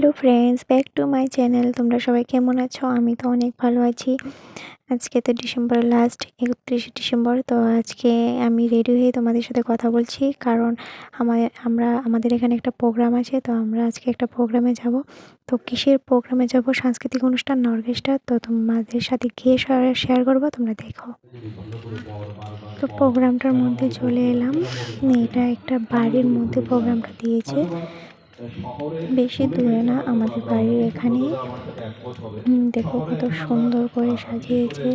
Hello friends, back to my channel. তোমরা সবাই কেমন আছো? আমি তো অনেক ভালো আছি। আজকে তো ডিসেম্বরের লাস্ট, একত্রিশে ডিসেম্বর। তো আজকে আমি রেডি হয়ে তোমাদের সাথে কথা বলছি। কারণ আমার আমরা, আমাদের এখানে একটা প্রোগ্রাম আছে, তো আমরা আজকে একটা প্রোগ্রামে যাব। তো কিসের প্রোগ্রামে যাব? সাংস্কৃতিক অনুষ্ঠান না অর্কেস্ট্রা। তো তোমাদের সাথে গিয়ে শেয়ার করব, তোমরা দেখো। তো প্রোগ্রামটার মধ্যে চলে এলাম। এটা একটা বাড়ির মধ্যে প্রোগ্রামটা দিয়েছে। বেশি দূরে না আমাদের বাড়ির এখানে। দেখো কত সুন্দর করে সাজিয়েছে।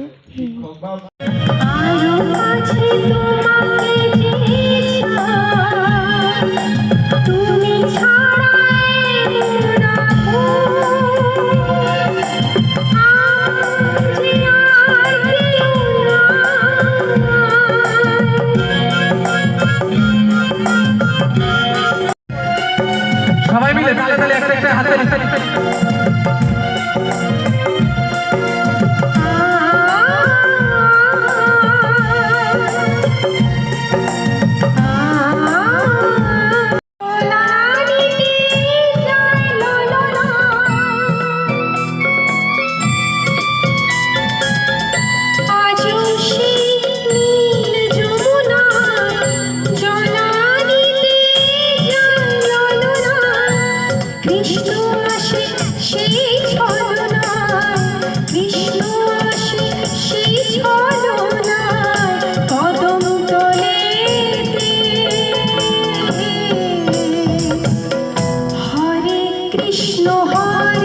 কৃষ্ণ আসে সেই ছলনায়। কৃষ্ণ আসে সেই ছলনায়। কদম তলে হরে কৃষ্ণ হরে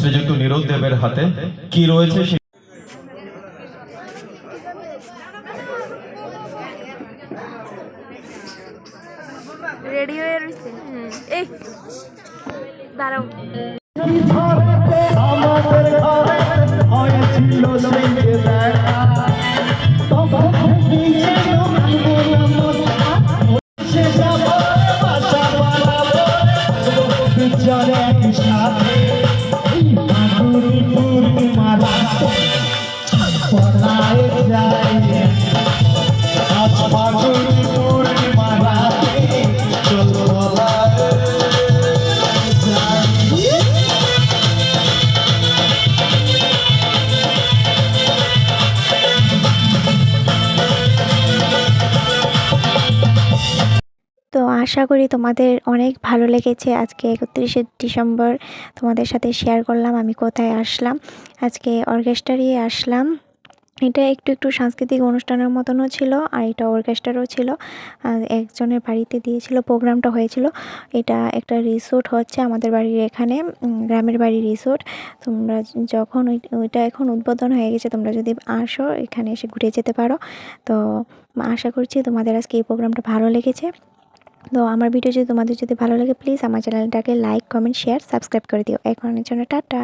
শ্রীযুক্ত নীরদ দেবের হাতে কি রয়েছে রয়েছে এই দাঁড়াও। তো আশা করি তোমাদের অনেক ভালো লেগেছে। আজকে একত্রিশে ডিসেম্বর তোমাদের সাথে শেয়ার করলাম, আমি কোথায় আসলাম, আজকে অর্কেস্ট্রারই আসলাম। এটা একটু একটু সাংস্কৃতিক অনুষ্ঠানের মতনও ছিল, আর এটা অর্কেস্ট্রারও ছিল। একজনের বাড়িতে দিয়েছিল, প্রোগ্রামটা হয়েছিল। এটা একটা রিসোর্ট হচ্ছে আমাদের বাড়ির এখানে গ্রামের বাড়ি রিসোর্ট তোমরা যখন ওই- ওইটা এখন উদ্বোধন হয়ে গেছে, তোমরা যদি আসো, এখানে এসে ঘুরে যেতে পারো। তো আশা করছি তোমাদের আজকে এই প্রোগ্রামটা ভালো লেগেছে। তো আমার ভিডিও যদি তোমাদের যদি ভালো লাগে প্লিজ আমার চ্যানেলটাকে লাইক কমেন্ট শেয়ার সাবস্ক্রাইব করে দিও। এখনের জন্য টাটা।